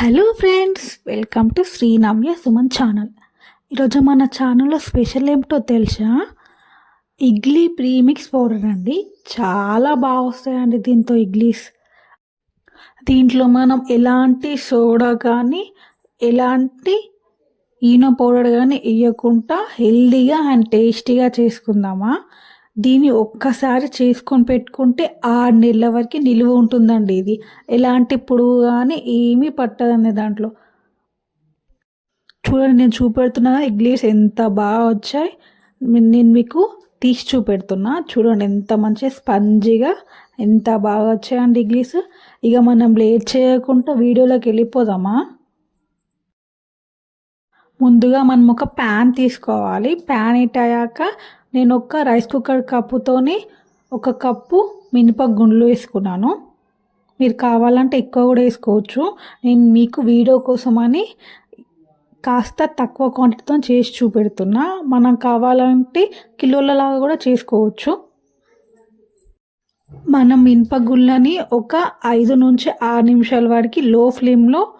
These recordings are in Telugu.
Hello friends welcome to Srinavya Suman channel ఈరోజు మన ఛానల్లో స్పెషల్ ఏమిటో తెలుసా? ఇడ్లీ ప్రీమిక్స్ పౌడర్ అండి. చాలా బాగా వస్తాయండి దీంతో ఇడ్లీస్. దీంట్లో మనం ఎలాంటి సోడా కానీ ఎలాంటి ఈనో పౌడర్ కానీ వేయకుండా హెల్దీగా అండ్ టేస్టీగా చేసుకుందామా? దీన్ని ఒక్కసారి చేసుకొని పెట్టుకుంటే ఆరు నెలల వరకు నిలువ ఉంటుందండి ఇది. ఎలాంటి పొడుగు కానీ ఏమీ పట్టదండి దాంట్లో. చూడండి నేను చూపెడుతున్నా ఇగ్లీస్ ఎంత బాగా వచ్చాయి. నేను మీకు తీసి చూపెడుతున్నా. చూడండి ఎంత మంచిగా స్పంజీగా ఎంత బాగా వచ్చాయండి ఇగ్లీస్ ఇక మనం లేట్ చేయకుండా వీడియోలోకి వెళ్ళిపోదామా? ముందుగా మనం ఒక ప్యాన్ తీసుకోవాలి. ప్యాన్ ఇట్ అయ్యాక నేను ఒక రైస్ కుక్కర్ కప్పుతోనే ఒక కప్పు మినప గుండ్లు వేసుకున్నాను. మీరు కావాలంటే ఎక్కువ కూడా వేసుకోవచ్చు. నేను మీకు వీడియో కోసమని కాస్త తక్కువ క్వాంటిటీతో చేసి చూపెడుతున్నా. మనం కావాలంటే కిలోలలాగా కూడా చేసుకోవచ్చు. మనం మినపగుళ్ళని ఒక ఐదు నుంచి ఆరు నిమిషాల వరకు లో ఫ్లేమ్లో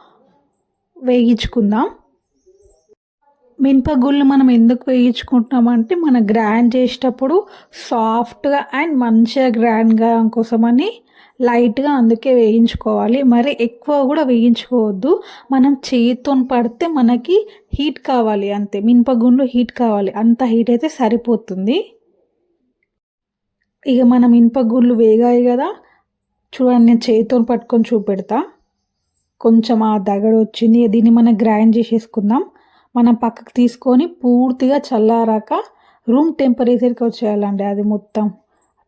వేగించుకుందాం మినపగుళ్ళు మనం ఎందుకు వేయించుకుంటున్నామంటే మనం గ్రైండ్ చేసేటప్పుడు సాఫ్ట్గా అండ్ మంచిగా గ్రైండ్గా కోసమని లైట్గా అందుకే వేయించుకోవాలి. మరి ఎక్కువ కూడా వేయించుకోవద్దు. మనం చేతితో పడితే మనకి హీట్ కావాలి అంతే. మినపగుండ్లు హీట్ కావాలి. అంత హీట్ అయితే సరిపోతుంది. ఇక మనం మినపగుళ్ళు వేగాయి కదా. చూడండి నేను చేతితో పట్టుకొని చూపెడతా. కొంచెం ఆ దగడ వచ్చింది దీన్ని మనం గ్రైండ్ చేసేసుకుందాం. మనం పక్కకు తీసుకొని పూర్తిగా చల్లారాక రూమ్ టెంపరేచర్కి వచ్చేయాలండి అది మొత్తం.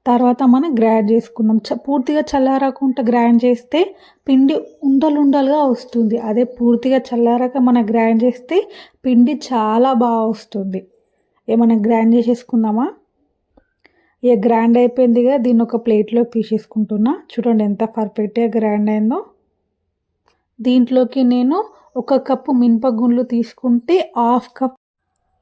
తర్వాత మనం గ్రైండ్ చేసుకుందాం. చ పూర్తిగా చల్లారకుండా గ్రైండ్ చేస్తే పిండి ఉండలు ఉండలుగా వస్తుంది. అదే పూర్తిగా చల్లారాక మనం గ్రైండ్ చేస్తే పిండి చాలా బాగా వస్తుంది. ఏమైనా గ్రైండ్ చేసేసుకుందామా? ఇక గ్రైండ్ అయిపోయిందిగా దీన్ని ఒక ప్లేట్లో తీసేసుకుంటున్నా. చూడండి ఎంత పర్ఫెక్ట్గా గ్రైండ్ అయిందో. దీంట్లోకి నేను ఒక కప్పు మినపగుండ్లు తీసుకుంటే హాఫ్ కప్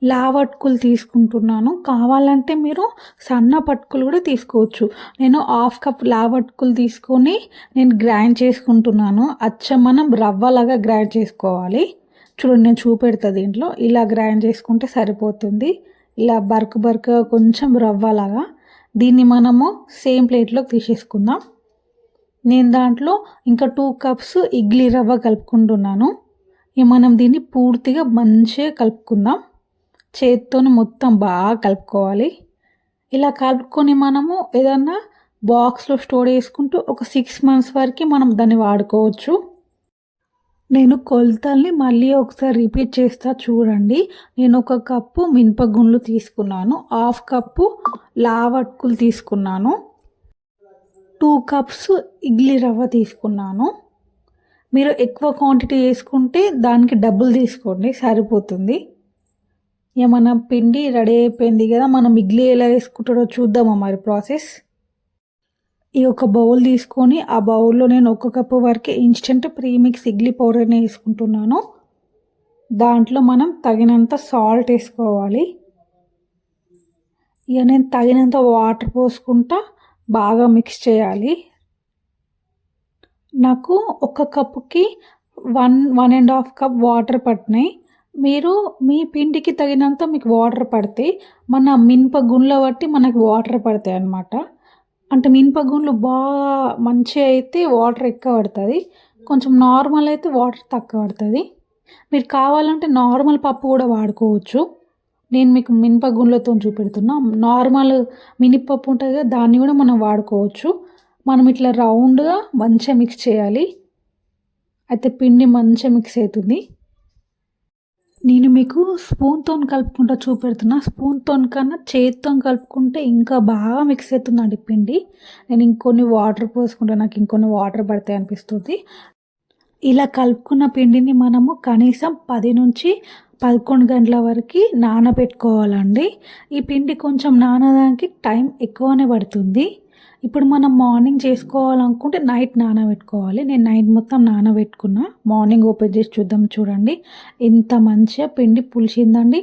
లావట్కులు తీసుకుంటున్నాను. కావాలంటే మీరు సన్న పట్టుకులు కూడా తీసుకోవచ్చు. నేను హాఫ్ కప్ లావట్కులు తీసుకొని నేను గ్రైండ్ చేసుకుంటున్నాను. అచ్చ మనం రవ్వలాగా గ్రైండ్ చేసుకోవాలి. చూడండి నేను చూపెడతా దీంట్లో. ఇలా గ్రైండ్ చేసుకుంటే సరిపోతుంది. ఇలా బర్క్ బర్క్ కొంచెం రవ్వలాగా. దీన్ని మనము సేమ్ ప్లేట్లోకి తీసేసుకుందాం. నేను దాంట్లో ఇంకా టూ కప్స్ ఇడ్లీ రవ్వ కలుపుకుంటున్నాను. మనం దీన్ని పూర్తిగా మంచిగా కలుపుకుందాం. చేతితో మొత్తం బాగా కలుపుకోవాలి. ఇలా కలుపుకొని మనము ఏదన్నా బాక్స్లో స్టోర్ చేసుకుంటూ ఒక సిక్స్ మంత్స్ వరకు మనం దాన్ని వాడుకోవచ్చు. నేను కొలతల్ని మళ్ళీ ఒకసారి రిపీట్ చేస్తా చూడండి. నేను ఒక కప్పు మినపగుండ్లు తీసుకున్నాను. హాఫ్ కప్పు లావట్కులు తీసుకున్నాను. టూ కప్స్ ఇడ్లీ రవ్వ తీసుకున్నాను. మీరు ఎక్కువ క్వాంటిటీ వేసుకుంటే దానికి డబ్బులు తీసుకోండి సరిపోతుంది. ఇక మన పిండి రెడీ అయిపోయింది కదా మనం మిగిలి ఎలా వేసుకుంటాడో చూద్దామా మరి ప్రాసెస్? ఈ ఒక బౌల్ తీసుకొని ఆ బౌల్లో నేను ఒక కప్పు వరకు ఇన్స్టెంట్ ప్రీమిక్స్ ఇడ్లీ పౌడర్ని వేసుకుంటున్నాను. దాంట్లో మనం తగినంత సాల్ట్ వేసుకోవాలి. ఇక నేను తగినంత వాటర్ పోసుకుంటా బాగా మిక్స్ చేయాలి. నాకు ఒక కప్పుకి one one and half cup water పట్టినాయి. మీరు మీ పిండికి తగినంత మీకు వాటర్ పడితే మన మినప గుండ్ల బట్టి మనకు వాటర్ పడతాయి అన్నమాట. అంటే మినప గుండ్లు బాగా మంచిగా అయితే వాటర్ ఎక్కువ పడుతుంది. కొంచెం నార్మల్ అయితే వాటర్ తక్కువ పడుతుంది. మీరు కావాలంటే నార్మల్ పప్పు కూడా వాడుకోవచ్చు. నేను మీకు మినప గుండ్లతో చూపెడుతున్నా. నార్మల్ మినపప్పు ఉంటుంది కదా దాన్ని కూడా మనం వాడుకోవచ్చు. మనం ఇట్లా రౌండ్గా మంచిగా మిక్స్ చేయాలి. అయితే పిండి మంచిగా మిక్స్ అవుతుంది. నేను మీకు స్పూన్తో కలుపుకుంటా చూపెడుతున్నా. స్పూన్తో కన్నా చేతితో కలుపుకుంటే ఇంకా బాగా మిక్స్ అవుతుందండి పిండి. నేను ఇంకొన్ని వాటర్ పోసుకుంటే నాకు ఇంకొన్ని వాటర్ పడతాయి అనిపిస్తుంది. ఇలా కలుపుకున్న పిండిని మనము కనీసం పది నుంచి పదకొండు గంటల వరకు నానబెట్టుకోవాలండి. ఈ పిండి కొంచెం నానడానికి టైం ఎక్కువనే పడుతుంది. ఇప్పుడు మనం మార్నింగ్ చేసుకోవాలనుకుంటే నైట్ నానబెట్టుకోవాలి నేను నైట్ మొత్తం నానబెట్టుకున్నా మార్నింగ్ ఓపెన్ చేసి చూద్దాం చూడండి. ఎంత మంచిగా పిండి పులిసిందండి.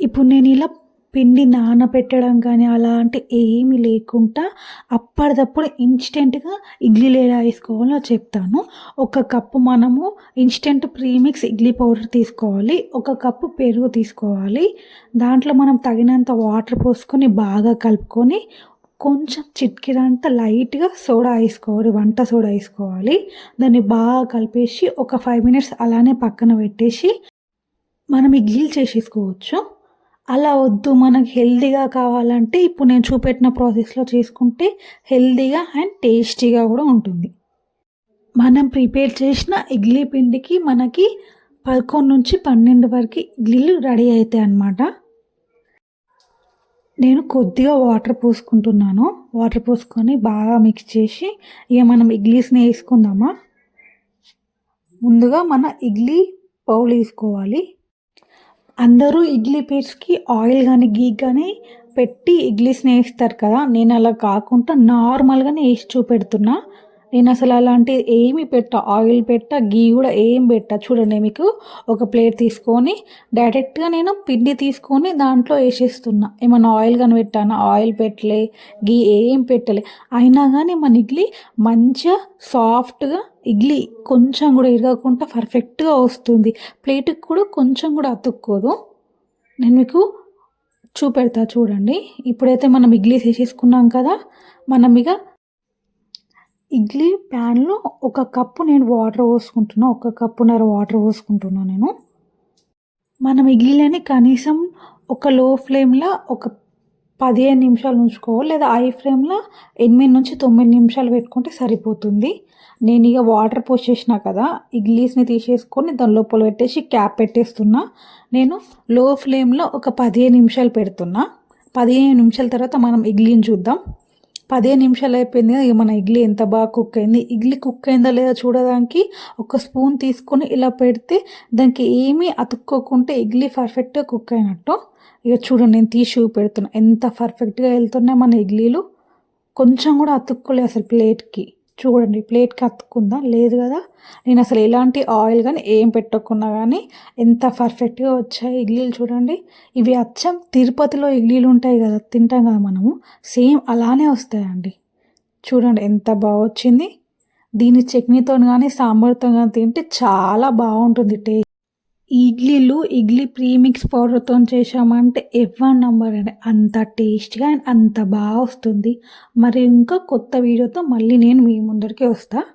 ఇప్పుడు నేను ఇలా పిండి నానబెట్టడం కానీ అలాంటి ఏమీ లేకుండా అప్పటిదప్పుడు ఇన్స్టెంట్గా ఇడ్లీలు ఎలా వేసుకోవాలో చెప్తాను. ఒక కప్పు మనము ఇన్స్టెంట్ ప్రీమిక్స్ ఇడ్లీ పౌడర్ తీసుకోవాలి. ఒక కప్పు పెరుగు తీసుకోవాలి. దాంట్లో మనం తగినంత వాటర్ పోసుకొని బాగా కలుపుకొని కొంచెం చిట్కిరంత లైట్గా సోడా వేసుకోవాలి వంట సోడా వేసుకోవాలి. దాన్ని బాగా కలిపేసి ఒక ఫైవ్ మినిట్స్ అలానే పక్కన పెట్టేసి మనం ఇడ్లీలు చేసేసుకోవచ్చు. అలా వద్దు మనకు హెల్దీగా కావాలంటే ఇప్పుడు నేను చూపెట్టిన ప్రాసెస్లో చేసుకుంటే హెల్దీగా అండ్ టేస్టీగా కూడా ఉంటుంది. మనం ప్రిపేర్ చేసిన ఇడ్లీ పిండికి మనకి పదకొండు నుంచి పన్నెండు వరకు ఇడ్లీలు రెడీ అవుతాయి అన్నమాట. నేను కొద్దిగా వాటర్ పోసుకుంటున్నాను. వాటర్ పోసుకొని బాగా మిక్స్ చేసి ఇక మనం ఇడ్లీస్ని వేసుకుందామా? ముందుగా మన ఇడ్లీ పౌలు వేసుకోవాలి. అందరూ ఇడ్లీ పేస్ట్కి ఆయిల్ కానీ గీ కానీ పెట్టి ఇడ్లీస్ని వేస్తారు కదా. నేను అలా కాకుండా నార్మల్గానే వేసి చూపెడుతున్నా. నేను అసలు అలాంటి ఏమి పెట్ట. ఆయిల్ పెట్ట గీ కూడా ఏం పెట్ట. చూడండి మీకు ఒక ప్లేట్ తీసుకొని డైరెక్ట్గా నేను పిండి తీసుకొని దాంట్లో వేసేస్తున్నా. ఏమన్నా ఆయిల్ కానీ ఆయిల్ పెట్టలే గీ ఏం పెట్టలే. అయినా కానీ మన ఇడ్లీ మంచిగా సాఫ్ట్గా ఇడ్లీ కొంచెం కూడా ఇరగకుండా పర్ఫెక్ట్గా వస్తుంది. ప్లేట్కి కూడా కొంచెం కూడా అతుక్కోదు. నేను మీకు చూపెడతా చూడండి. ఇప్పుడైతే మనం ఇడ్లీస్ వేసేసుకున్నాం కదా మనం ఇక ఇడ్లీ ప్యాన్లో ఒక కప్పు నేను వాటర్ పోసుకుంటున్నా ఒక కప్పున్నర వాటర్ పోసుకుంటున్నా నేను. మనం ఇడ్లీలని కనీసం ఒక లో ఫ్లేమ్లో ఒక పదిహేను నిమిషాలు ఉంచుకోవాలి లేదా హై ఫ్లేమ్లో ఎనిమిది నుంచి తొమ్మిది నిమిషాలు పెట్టుకుంటే సరిపోతుంది. నేను ఇక వాటర్ పోసేసిన కదా ఇడ్లీస్ని తీసేసుకొని దాని లోపల పెట్టేసి క్యాప్ పెట్టేస్తున్నా. నేను లో ఫ్లేమ్లో ఒక పదిహేను నిమిషాలు పెడుతున్నా. పదిహేను నిమిషాల తర్వాత మనం ఇడ్లీని చూద్దాం. పదిహేను నిమిషాలు అయిపోయింది కదా ఇక మన ఇడ్లీ ఎంత బాగా కుక్ అయింది. ఇడ్లీ కుక్ అయిందా లేదా చూడడానికి ఒక స్పూన్ తీసుకొని ఇలా పెడితే దానికి ఏమీ అతుక్కోకుంటే ఇడ్లీ పర్ఫెక్ట్గా కుక్ అయినట్టు. ఇక చూడండి నేను తీసి పెడుతున్నా ఎంత పర్ఫెక్ట్గా వెళ్తున్నాయి మన ఇడ్లీలు. కొంచెం కూడా అతుక్కోలేదు అసలు ప్లేట్కి చూడండి ప్లేట్కి అతుక్కుందా లేదు కదా. నేను అసలు ఎలాంటి ఆయిల్ కానీ ఏం పెట్టకుండా కానీ ఎంత పర్ఫెక్ట్గా వచ్చాయి ఇడ్లీలు చూడండి. ఇవి అచ్చం తిరుపతిలో ఇడ్లీలు ఉంటాయి కదా తింటాం కదా మనము. సేమ్ అలానే వస్తాయండి. చూడండి ఎంత బాగా వచ్చింది. దీని చట్నీతో కానీ సాంబార్తో కానీ తింటే చాలా బాగుంటుంది టేస్ట్. ఇడ్లీలు ఇడ్లీ ప్రీమిక్స్ పౌడర్తో చేసామంటే ఎవరి నంబర్ అండి అంత టేస్ట్గా అండ్ అంత బాగా వస్తుంది. మరి ఇంకా కొత్త వీడియోతో మళ్ళీ నేను మీ ముందరికి వస్తాను